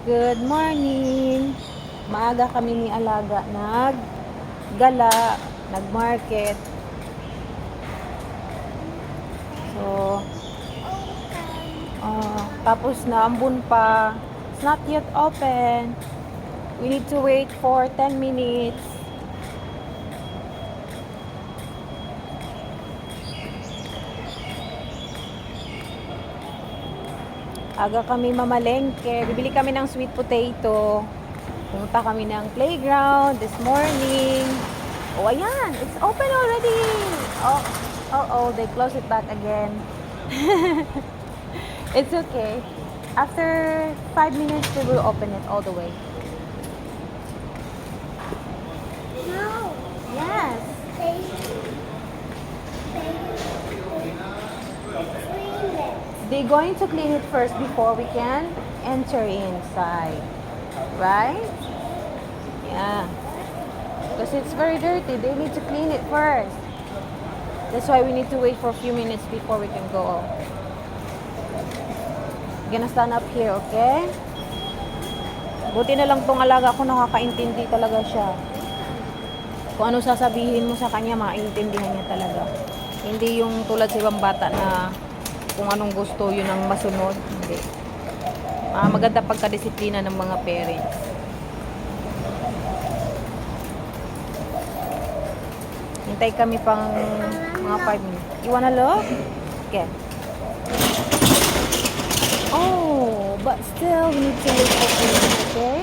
Good morning! Maaga kami ni Alaga nag gala, nag-market. So, ah, tapos na ambun pa. It's not yet open. We need to wait for 10 minutes. Aga kami mamalengke. Bibili kami ng sweet potato. Pumunta kami ng playground this morning. Oh, ayan. It's open already. Oh, oh, oh. They close it back again. it's okay. After five minutes, they will open it all the way. No. Yes. They, they, clean it. They're going to clean it first before we can enter inside. Right? Yeah. Because it's very dirty. They need to clean it first. That's why we need to wait for a few minutes before we can go. Gonna stand up here, okay? Buti na lang tong alaga ko nakakaintindi talaga siya. Kung ano sasabihin mo sa kanya, maintindihan niya talaga. Hindi yung tulad sa ibang bata na kung anong gusto, yun ang masunod. Hindi. Ah, maganda pagkadisiplina ng mga parents. Hintay kami pang mga 5 minutes. You wanna look? Okay. Oh, but still we need to wait for 2 minutes, okay?